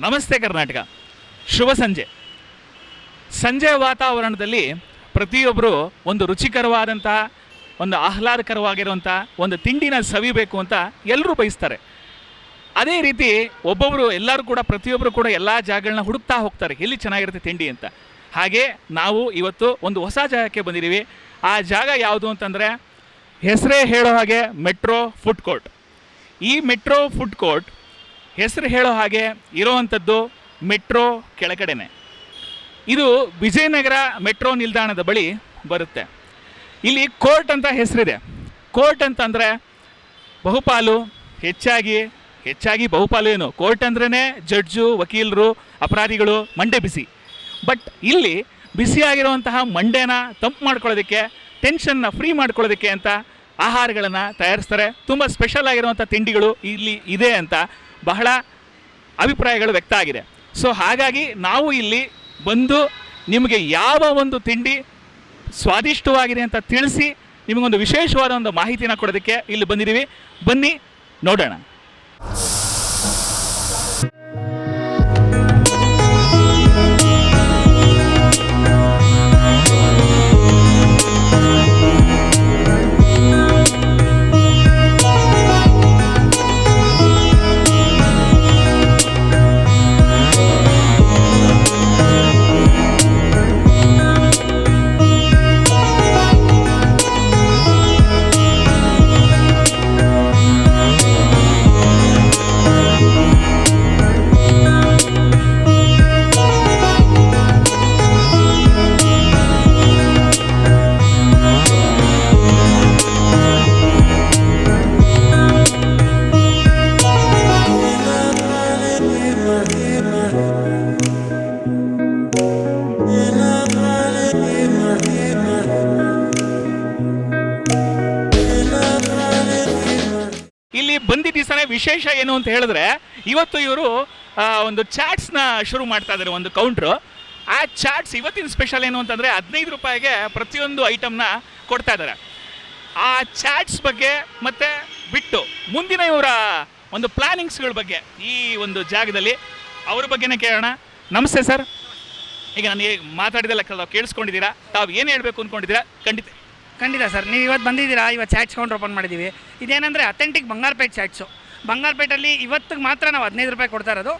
ನಮಸ್ತೆ ಕರ್ನಾಟಕ. ಶುಭ ಸಂಜೆ. ಸಂಜೆ ವಾತಾವರಣದಲ್ಲಿ ಪ್ರತಿಯೊಬ್ಬರು ಒಂದು ರುಚಿಕರವಾದಂಥ, ಒಂದು ಆಹ್ಲಾದಕರವಾಗಿರುವಂಥ, ಒಂದು ತಿಂಡಿನ ಸವಿಬೇಕು ಅಂತ ಎಲ್ಲರೂ ಬಯಸ್ತಾರೆ. ಅದೇ ರೀತಿ ಒಬ್ಬೊಬ್ಬರು ಎಲ್ಲರೂ ಕೂಡ ಪ್ರತಿಯೊಬ್ಬರು ಕೂಡ ಎಲ್ಲ ಜಾಗಗಳನ್ನ ಹುಡುಕ್ತಾ ಹೋಗ್ತಾರೆ. ಎಲ್ಲಿ ಚೆನ್ನಾಗಿರುತ್ತೆ ತಿಂಡಿ ಅಂತ. ಹಾಗೆ ನಾವು ಇವತ್ತು ಒಂದು ಹೊಸ ಜಾಗಕ್ಕೆ ಬಂದಿದ್ದೀವಿ. ಆ ಜಾಗ ಯಾವುದು ಅಂತಂದರೆ ಹೆಸರೇ ಹೇಳೋ ಹಾಗೆ ಮೆಟ್ರೋ ಫುಡ್ ಕೋರ್ಟ್. ಈ ಮೆಟ್ರೋ ಫುಡ್ ಕೋರ್ಟ್ ಹೆಸರು ಹೇಳೋ ಹಾಗೆ ಇರೋವಂಥದ್ದು ಮೆಟ್ರೋ ಕೆಳಗಡೆನೆ. ಇದು ವಿಜಯನಗರ ಮೆಟ್ರೋ ನಿಲ್ದಾಣದ ಬಳಿ ಬರುತ್ತೆ. ಇಲ್ಲಿ ಕೋರ್ಟ್ ಅಂತ ಹೆಸರಿದೆ. ಕೋರ್ಟ್ ಅಂತಂದರೆ ಬಹುಪಾಲು ಹೆಚ್ಚಾಗಿ ಹೆಚ್ಚಾಗಿ ಬಹುಪಾಲು ಏನು? ಕೋರ್ಟ್ ಅಂದ್ರೇ ಜಡ್ಜು, ವಕೀಲರು, ಅಪರಾಧಿಗಳು, ಮಂಡೆ ಬಿಸಿ. ಬಟ್ ಇಲ್ಲಿ ಬಿಸಿಯಾಗಿರುವಂತಹ ಮಂಡೆನ ತಂಪು ಮಾಡ್ಕೊಳ್ಳೋದಕ್ಕೆ, ಟೆನ್ಷನ್ನ ಫ್ರೀ ಮಾಡ್ಕೊಳ್ಳೋದಕ್ಕೆ ಅಂತ ಆಹಾರಗಳನ್ನು ತಯಾರಿಸ್ತಾರೆ. ತುಂಬ ಸ್ಪೆಷಲ್ ಆಗಿರುವಂಥ ತಿಂಡಿಗಳು ಇಲ್ಲಿ ಇದೆ ಅಂತ ಬಹಳ ಅಭಿಪ್ರಾಯಗಳು ವ್ಯಕ್ತ ಆಗಿದೆ. ಸೊ ಹಾಗಾಗಿ ನಾವು ಇಲ್ಲಿ ಬಂದು ನಿಮಗೆ ಯಾವ ಒಂದು ತಿಂಡಿ ಸ್ವಾದಿಷ್ಟವಾಗಿದೆ ಅಂತ ತಿಳಿಸಿ ನಿಮಗೊಂದು ವಿಶೇಷವಾದ ಒಂದು ಮಾಹಿತಿನ ಕೊಡೋದಕ್ಕೆ ಇಲ್ಲಿ ಬಂದಿದ್ದೀವಿ. ಬನ್ನಿ, ನೋಡೋಣ. ವಿಶೇಷ ಏನು ಅಂತ ಹೇಳಿದ್ರೆ, ಇವತ್ತು ಇವರು ಒಂದು ಚಾಟ್ಸ್ನ ಶುರು ಮಾಡ್ತಾ ಇದ್ದಾರೆ ಒಂದು ಕೌಂಟ್ರು ಆ ಚಾಟ್ಸ್ ಇವತ್ತಿನ ಸ್ಪೆಷಲ್ ಏನು ಅಂತಂದರೆ ಹದಿನೈದು ರೂಪಾಯಿಗೆ ಪ್ರತಿಯೊಂದು ಐಟಮ್ನ ಕೊಡ್ತಾ ಇದ್ದಾರೆ ಆ ಚಾಟ್ಸ್ ಬಗ್ಗೆ ಮತ್ತೆ ಬಿಟ್ಟು ಮುಂದಿನ ಇವರ ಒಂದು ಪ್ಲಾನಿಂಗ್ಸ್ಗಳ ಬಗ್ಗೆ ಈ ಒಂದು ಜಾಗದಲ್ಲಿ ಅವ್ರ ಬಗ್ಗೆನೇ ಕೇಳೋಣ. ನಮಸ್ತೆ ಸರ್. ಈಗ ನಾನು ಈಗ ಮಾತಾಡಿದೆಲ್ಲ ಕೆಲವು ಕೇಳಿಸ್ಕೊಂಡಿದ್ದೀರಾ? ತಾವು ಏನು ಹೇಳಬೇಕು ಅಂದ್ಕೊಂಡಿದ್ದೀರಾ ಖಂಡಿತ. ಖಂಡಿತ ಸರ್, ನೀವು ಇವತ್ತು ಬಂದಿದ್ದೀರಾ ಇವತ್ತು ಚಾಟ್ಸ್ ಕೌಂಟ್ರ್ ಓಪನ್ ಮಾಡಿದ್ದೀವಿ. ಇದೇನಂದರೆ ಅಥೆಂಟಿಕ್ ಬಂಗಾರಪೇಟ್ ಚಾಟ್ಸು. ಬಂಗಾರಪೇಟಲ್ಲಿ ಇವತ್ತಿಗೆ ಮಾತ್ರ ನಾವು ಹದಿನೈದು ರೂಪಾಯಿ ಕೊಡ್ತಾ ಇರೋದು.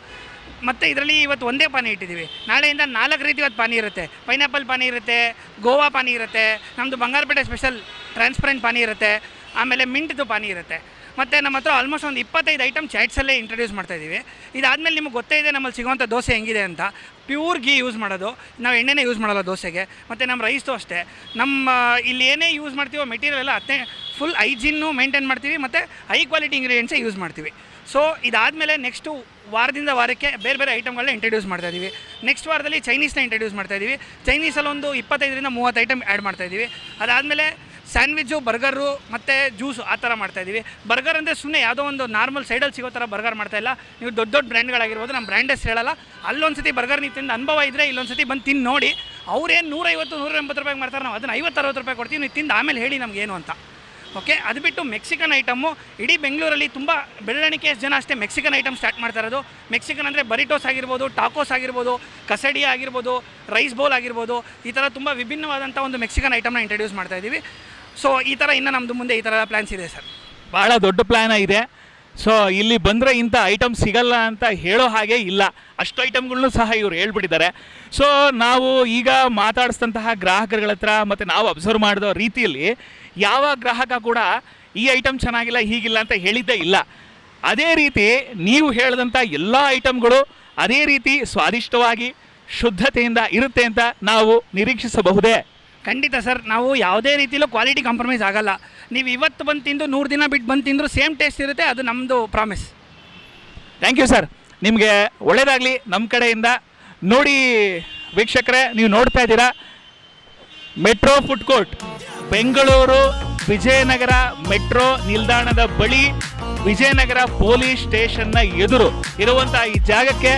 ಮತ್ತು ಇದರಲ್ಲಿ ಇವತ್ತು ಒಂದೇ ಪಾನಿ ಇಟ್ಟಿದ್ದೀವಿ. ನಾಳೆಯಿಂದ ನಾಲ್ಕು ರೀತಿ ಇವತ್ತು ಪಾನಿ ಇರುತ್ತೆ. ಪೈನಾಪಲ್ ಪಾನಿ ಇರುತ್ತೆ, ಗೋವಾ ಪಾನಿ ಇರುತ್ತೆ ನಮ್ಮದು ಬಂಗಾರಪೇಟೆ ಸ್ಪೆಷಲ್ ಟ್ರಾನ್ಸ್ಪರೆಂಟ್ ಪಾನಿ ಇರುತ್ತೆ, ಆಮೇಲೆ ಮಿಂಟ್ದು ಪಾನಿ ಇರುತ್ತೆ. ಮತ್ತು ನಮ್ಮ ಹತ್ರ ಆಲ್ಮೋಸ್ಟ್ ಒಂದು ಇಪ್ಪತ್ತೈದು ಐಟಮ್ ಚಾಟ್ಸಲ್ಲೇ ಇಂಟ್ರೊಡ್ಯೂಸ್ ಮಾಡ್ತಾ ಇದ್ದೀವಿ. ಇದಾದಮೇಲೆ ನಿಮ್ಗೆ ಗೊತ್ತೇ ಇದೆ ನಮ್ಮಲ್ಲಿ ಸಿಗುವಂಥ ದೋಸೆ ಹೆಂಗಿದೆ ಅಂತ. ಪ್ಯೂರ್ ಗೀ ಯೂಸ್ ಮಾಡೋದು. ನಾವು ಎಣ್ಣೆನೇ ಯೂಸ್ ಮಾಡೋಲ್ಲ ದೋಸೆಗೆ. ಮತ್ತು ನಮ್ಮ ರೈಸು ಅಷ್ಟೇ. ನಮ್ಮ ಇಲ್ಲಿ ಏನೇ ಯೂಸ್ ಮಾಡ್ತೀವೋ ಮೆಟೀರಿಯಲ್ ಎಲ್ಲ ಅತ್ತೆ ಫುಲ್ ಹೈಜಿನ್ನು ಮೇಂಟೈನ್ ಮಾಡ್ತೀವಿ ಮತ್ತು ಹೈ ಕ್ವಾಲಿಟಿ ಇಂಗ್ರೀಡಿಯೆಂಟ್ಸೇ ಯೂಸ್ ಮಾಡ್ತೀವಿ. ಸೊ ಇದಾದಮೇಲೆ ನೆಕ್ಸ್ಟು ವಾರದಿಂದ ವಾರಕ್ಕೆ ಬೇರೆ ಬೇರೆ ಐಟಮ್ಗಳನ್ನ ಇಂಟ್ರೊಡ್ಯೂಸ್ ಮಾಡ್ತಾ ಇದ್ದೀವಿ. ನೆಕ್ಸ್ಟ್ ವಾರದಲ್ಲಿ ಚೈನೀಸ್ನ ಇಂಟ್ರಡ್ಯೂಸ್ ಮಾಡ್ತಾ ಇದ್ದೀವಿ. ಚೈನೀಸಲ್ಲೊಂದು ಇಪ್ಪತ್ತೈದರಿಂದ ಮೂವತ್ತು ಐಟಮ್ ಆ್ಯಡ್ ಮಾಡ್ತಾ ಇದ್ದೀವಿ. ಅದಾದಮೇಲೆ ಸ್ಯಾಂಡ್ವಿಚ್ಚು ಬರ್ಗರು ಮತ್ತು ಜ್ಯೂಸು ಆ ಥರ ಮಾಡ್ತಾಯಿದ್ದೀವಿ ಬರ್ಗರ್ ಅಂದರೆ ಸುಮ್ಮನೆ ಯಾವುದೋ ಒಂದು ನಾರ್ಮಲ್ ಸೈಡಲ್ಲಿ ಸಿಗೋ ಥರ ಬರ್ಗರ್ ಮಾಡ್ತಾಯಿಲ್ಲ ನೀವು ದೊಡ್ಡ ದೊಡ್ಡ ಬ್ರ್ಯಾಂಡ್ಗಳಾಗಿರ್ಬೋದು, ನಮ್ಮ ಬ್ರ್ಯಾಂಡ್ ಹೆಸರು ಹೇಳಲ್ಲ. ಅಲ್ಲೊಂದು ಸತಿ ಬರ್ಗರ್ ನೀವು ತಿಂದು ಅನುಭವ ಇದ್ದರೆ ಇಲ್ಲೊಂದು ಸತಿ ಬಂದು ತಿಂದು ನೋಡಿ. ಅವ್ರೇನು ನೂರೈವತ್ತು ನೂರ ಎಂಬತ್ತು ರೂಪಾಯಿಗೆ ಮಾಡ್ತಾರೆ, ನಾವು ಅದನ್ನು ಐವತ್ತು ಅರವತ್ತು ರೂಪಾಯಿ ಕೊಡ್ತೀವಿ, ನೀವು ತಿಂದು ಆಮೇಲೆ ಹೇಳಿ ನಮಗೇನು ಅಂತ. ಓಕೆ? ಅದು ಬಿಟ್ಟು ಮೆಕ್ಸಿಕನ್ ಐಟಮು ಇಡೀ ಬೆಂಗಳೂರಲ್ಲಿ ತುಂಬ ಬೆಳವಣಿಗೆ ಜನ ಅಷ್ಟೇ ಮೆಕ್ಸಿಕನ್ ಐಟಮ್ ಸ್ಟಾರ್ಟ್ ಮಾಡ್ತಾ ಇರೋದು. ಮೆಕ್ಸಿಕನ್ ಅಂದರೆ ಬರಿಟೋಸ್ ಆಗಿರ್ಬೋದು, ಟಾಕೋಸ್ ಆಗಿರ್ಬೋದು, ಕಸಡಿ ಆಗಿರ್ಬೋದು, ರೈಸ್ ಬೌಲ್ ಆಗಿರ್ಬೋದು, ಈ ಥರ ತುಂಬ ವಿಭಿನ್ನವಾದಂಥ ಒಂದು ಮೆಕ್ಸಿಕನ್ ಐಟಮ್ನ ಇಂಟ್ರೊಡ್ಯೂಸ್ ಮಾಡ್ತಾ ಇದ್ದೀವಿ. ಸೊ ಈ ಥರ ಇನ್ನೂ ನಮ್ಮದು ಮುಂದೆ ಈ ಥರ ಪ್ಲ್ಯಾನ್ಸ್ ಇದೆ ಸರ್ ಭಾಳ ದೊಡ್ಡ ಪ್ಲ್ಯಾನ್ ಇದೆ ಸೊ ಇಲ್ಲಿ ಬಂದರೆ ಇಂಥ ಐಟಮ್ ಸಿಗಲ್ಲ ಅಂತ ಹೇಳೋ ಹಾಗೆ ಇಲ್ಲ. ಅಷ್ಟು ಐಟಮ್ಗಳನ್ನೂ ಸಹ ಇವರು ಹೇಳ್ಬಿಟ್ಟಿದ್ದಾರೆ. ಸೊ ನಾವು ಈಗ ಮಾತಾಡಿಸಿದಂತಹ ಗ್ರಾಹಕರುಗಳ ಹತ್ರ ಮತ್ತು ನಾವು ಅಬ್ಸರ್ವ್ ಮಾಡಿದ ರೀತಿಯಲ್ಲಿ ಯಾವ ಗ್ರಾಹಕ ಕೂಡ ಈ ಐಟಮ್ ಚೆನ್ನಾಗಿಲ್ಲ, ಹೀಗಿಲ್ಲ ಅಂತ ಹೇಳಿದ್ದೇ ಇಲ್ಲ. ಅದೇ ರೀತಿ ನೀವು ಹೇಳಿದಂಥ ಎಲ್ಲ ಐಟಮ್ಗಳು ಅದೇ ರೀತಿ ಸ್ವಾದಿಷ್ಟವಾಗಿ, ಶುದ್ಧತೆಯಿಂದ ಇರುತ್ತೆ ಅಂತ ನಾವು ನಿರೀಕ್ಷಿಸಬಹುದೇ? ಖಂಡಿತ ಸರ್, ನಾವು ಯಾವುದೇ ರೀತಿಯಲ್ಲೂ ಕ್ವಾಲಿಟಿ ಕಾಂಪ್ರಮೈಸ್ ಆಗಲ್ಲ. ನೀವು ಇವತ್ತು ಬಂದು ತಿಂದು ನೂರು ದಿನ ಬಿಟ್ಟು ಬಂದು ತಿಂದರೂ ಸೇಮ್ ಟೇಸ್ಟ್ ಇರುತ್ತೆ, ಅದು ನಮ್ಮದು ಪ್ರಾಮಿಸ್ ಥ್ಯಾಂಕ್ ಯು ಸರ್ ನಿಮಗೆ ಒಳ್ಳೆಯದಾಗಲಿ ನಮ್ಮ ಕಡೆಯಿಂದ. ನೋಡಿ ವೀಕ್ಷಕರೇ, ನೀವು ನೋಡ್ತಾ ಇದ್ದೀರಾ? Metro food court Bengaluru Vijayanagar metro ನಿಲ್ದಾಣದ ಬಳಿ ವಿಜಯನಗರ ಪೊಲೀಸ್ ಸ್ಟೇಷನ್ನ ಎದುರು ಇರುವಂಥ ಈ ಜಾಗಕ್ಕೆ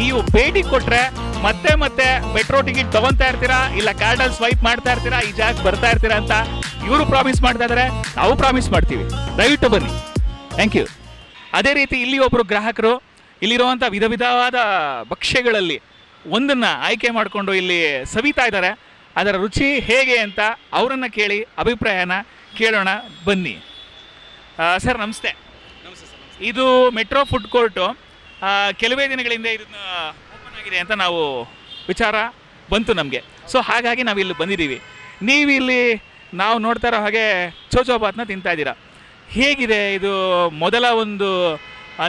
ನೀವು ಭೇಟಿ ಕೊಟ್ರೆ ಮತ್ತೆ ಮತ್ತೆ ಮೆಟ್ರೋ ಟಿಕೆಟ್ ತಗೊಂತಾ ಇರ್ತೀರಾ? ಇಲ್ಲ ಕಾರ್ಡಲ್ಲಿ ಸ್ವೈಪ್ ಮಾಡ್ತಾ ಇರ್ತೀರಾ? ಈ ಜಾಗ ಬರ್ತಾ ಇರ್ತೀರಾ ಅಂತ ಇವರು ಪ್ರಾಮಿಸ್ ಮಾಡ್ತಾ ಇದ್ದಾರೆ ನಾವು ಪ್ರಾಮಿಸ್ ಮಾಡ್ತೀವಿ. ದಯವಿಟ್ಟು ಬನ್ನಿ. ಥ್ಯಾಂಕ್ ಯು ಅದೇ ರೀತಿ ಇಲ್ಲಿ ಒಬ್ಬರು ಗ್ರಾಹಕರು ಇಲ್ಲಿರುವಂಥ ವಿಧ ವಿಧವಾದ ಭಕ್ಷ್ಯಗಳಲ್ಲಿ ಒಂದನ್ನು ಆಯ್ಕೆ ಮಾಡಿಕೊಂಡು ಇಲ್ಲಿ ಸವಿತಾ ಇದ್ದಾರೆ ಅದರ ರುಚಿ ಹೇಗೆ ಅಂತ ಅವರನ್ನು ಕೇಳಿ ಅಭಿಪ್ರಾಯನ ಕೇಳೋಣ. ಬನ್ನಿ. ಸರ್ ನಮಸ್ತೆ. ಇದು ಮೆಟ್ರೋ ಫುಡ್ ಕೋರ್ಟು. ಕೆಲವೇ ದಿನಗಳಿಂದ ಇದನ್ನ ಓಪನ್ ಆಗಿದೆ ಅಂತ ನಾವು ವಿಚಾರ ಬಂತು ನಮಗೆ. ಸೊ ಹಾಗಾಗಿ ನಾವು ಇಲ್ಲಿ ಬಂದಿದ್ದೀವಿ. ನೀವು ಇಲ್ಲಿ ನಾವು ನೋಡ್ತಾ ಇರೋ ಹಾಗೆ ಚೋಚೋಬಾತ್ನ ತಿಂತಾ ಇದ್ದೀರಾ. ಹೇಗಿದೆ ಇದು ಮೊದಲ ಒಂದು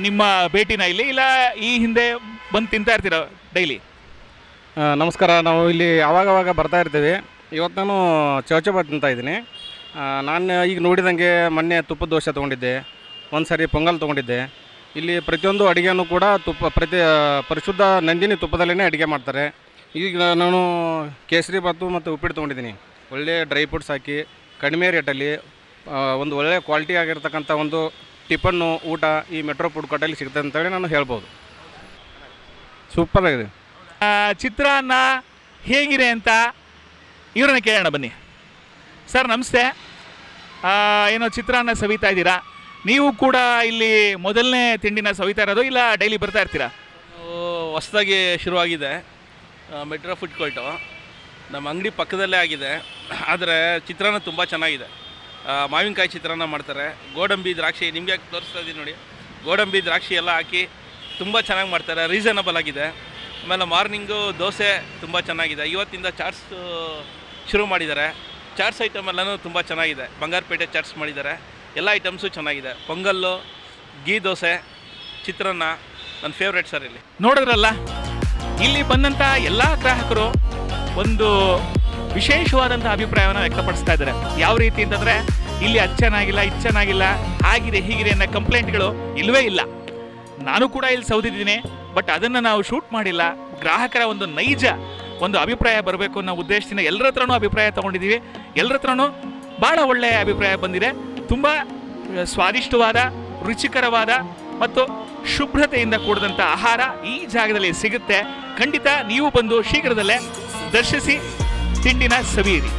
ನಿಮ್ಮ ಭೇಟಿನ ಇಲ್ಲಿ? ಇಲ್ಲ ಈ ಹಿಂದೆ ಬಂದು ತಿಂತಾ ಇರ್ತೀರಾ ಡೈಲಿ? ನಮಸ್ಕಾರ. ನಾವು ಇಲ್ಲಿ ಆವಾಗವಾಗ ಬರ್ತಾ ಇರ್ತೀವಿ. ಇವತ್ತು ನಾನು ಚೌಚಬಾತ್ ತಿಂತಾ ಇದ್ದೀನಿ. ನಾನು ಈಗ ನೋಡಿದಂಗೆ ಮೊನ್ನೆ ತುಪ್ಪದ ದೋಸೆ ತೊಗೊಂಡಿದ್ದೆ. ಒಂದು ಸರಿ ಪೊಂಗಲ್ ತೊಗೊಂಡಿದ್ದೆ. ಇಲ್ಲಿ ಪ್ರತಿಯೊಂದು ಅಡುಗೆನೂ ಕೂಡ ತುಪ್ಪ, ಪ್ರತಿ ಪರಿಶುದ್ಧ ನಂದಿನಿ ತುಪ್ಪದಲ್ಲೇ ಅಡುಗೆ ಮಾಡ್ತಾರೆ. ಈಗ ನಾನು ಕೇಸರಿ ಬಾತು ಮತ್ತು ಉಪ್ಪಿಟ್ಟು ತೊಗೊಂಡಿದ್ದೀನಿ. ಒಳ್ಳೆಯ ಡ್ರೈ ಫ್ರೂಟ್ಸ್ ಹಾಕಿ, ಕಡಿಮೆ ರೇಟಲ್ಲಿ ಒಂದು ಒಳ್ಳೆಯ ಕ್ವಾಲಿಟಿ ಆಗಿರ್ತಕ್ಕಂಥ ಒಂದು ಟಿಫನ್ನು, ಊಟ ಈ ಮೆಟ್ರೋ ಫುಡ್ ಕೋರ್ಟಲ್ಲಿ ಸಿಗುತ್ತೆ ಅಂತೇಳಿ ನಾನು ಹೇಳ್ಬೋದು. ಸೂಪರ್ ಆಗಿದೆ ಚಿತ್ರಾನ್ನ ಹೇಗಿದೆ ಅಂತ ಇವ್ರನ್ನ ಕೇಳೋಣ ಬನ್ನಿ. ಸರ್, ನಮಸ್ತೆ. ಏನೋ ಚಿತ್ರಾನ್ನ ಸವಿತಾ ಇದ್ದೀರಾ? ನೀವು ಕೂಡ ಇಲ್ಲಿ ಮೊದಲನೇ ತಿಂಡಿನ ಸವಿತಾ ಇರೋದು ಇಲ್ಲ ಡೈಲಿ ಬರ್ತಾ ಇರ್ತೀರಾ? ಹೊಸದಾಗಿ ಶುರುವಾಗಿದೆ. ಮೆಟ್ರೋ ಫುಡ್ ಕೋರ್ಟು ನಮ್ಮ ಅಂಗಡಿ ಪಕ್ಕದಲ್ಲೇ ಆಗಿದೆ. ಆದರೆ ಚಿತ್ರಾನ್ನ ತುಂಬ ಚೆನ್ನಾಗಿದೆ. ಮಾವಿನಕಾಯಿ ಚಿತ್ರಾನ್ನ ಮಾಡ್ತಾರೆ. ಗೋಡಂಬಿ ದ್ರಾಕ್ಷಿ, ನಿಮಗೆ ತೋರಿಸ್ತಾ ಇದ್ದೀನಿ ನೋಡಿ. ಗೋಡಂಬಿ ದ್ರಾಕ್ಷಿ ಎಲ್ಲ ಹಾಕಿ ತುಂಬ ಚೆನ್ನಾಗಿ ಮಾಡ್ತಾರೆ. ರೀಸನಬಲ್ ಆಗಿದೆ. ಆಮೇಲೆ ಮಾರ್ನಿಂಗು ದೋಸೆ ತುಂಬ ಚೆನ್ನಾಗಿದೆ. ಇವತ್ತಿಂದ ಚಾಟ್ಸ್ ಶುರು ಮಾಡಿದ್ದಾರೆ. ಚಾಟ್ಸ್ ಐಟಮ್ ಎಲ್ಲನೂ ತುಂಬ ಚೆನ್ನಾಗಿದೆ. ಬಂಗಾರಪೇಟೆ ಚಾಟ್ಸ್ ಮಾಡಿದ್ದಾರೆ. ಎಲ್ಲ ಐಟಮ್ಸು ಚೆನ್ನಾಗಿದೆ. ಪೊಂಗಲ್ಲು ಗೀ ದೋಸೆ, ಚಿತ್ರಾನ್ನ, ನನ್ನ ಫೇವ್ರೇಟ್ ಸರ್ ಇಲ್ಲಿ. ನೋಡಿದ್ರಲ್ಲ? ಇಲ್ಲಿ ಬಂದಂಥ ಎಲ್ಲ ಗ್ರಾಹಕರು ಒಂದು ವಿಶೇಷವಾದಂಥ ಅಭಿಪ್ರಾಯವನ್ನು ವ್ಯಕ್ತಪಡಿಸ್ತಾ ಇದ್ದಾರೆ. ಯಾವ ರೀತಿ ಅಂತಂದರೆ, ಇಲ್ಲಿ ಅದು ಚೆನ್ನಾಗಿಲ್ಲ ಇದು ಚೆನ್ನಾಗಿಲ್ಲ ಆಗಿದೆ ಹೀಗಿದೆ ಅನ್ನೋ ಕಂಪ್ಲೇಂಟ್ಗಳು ಇಲ್ಲವೇ ಇಲ್ಲ. ನಾನು ಕೂಡ ಇಲ್ಲಿ ಸೌದಿದ್ದೀನಿ ಬಟ್ ಅದನ್ನು ನಾವು ಶೂಟ್ ಮಾಡಿಲ್ಲ. ಗ್ರಾಹಕರ ಒಂದು ನೈಜ ಒಂದು ಅಭಿಪ್ರಾಯ ಬರಬೇಕು ಅನ್ನೋ ಉದ್ದೇಶದಿಂದ ಎಲ್ಲರ ಹತ್ರನೂ ಅಭಿಪ್ರಾಯ ತೊಗೊಂಡಿದ್ದೀವಿ. ಎಲ್ಲರ ಹತ್ರನೂ ಭಾಳ ಒಳ್ಳೆಯ ಅಭಿಪ್ರಾಯ ಬಂದಿದೆ. ತುಂಬ ಸ್ವಾದಿಷ್ಟವಾದ, ರುಚಿಕರವಾದ ಮತ್ತು ಶುಭ್ರತೆಯಿಂದ ಕೂಡಿದಂಥ ಆಹಾರ ಈ ಜಾಗದಲ್ಲಿ ಸಿಗುತ್ತೆ. ಖಂಡಿತ ನೀವು ಬಂದು ಶೀಘ್ರದಲ್ಲೇ ದರ್ಶಿಸಿ, ತಿಂಡಿನ ಸವಿಯಿರಿ.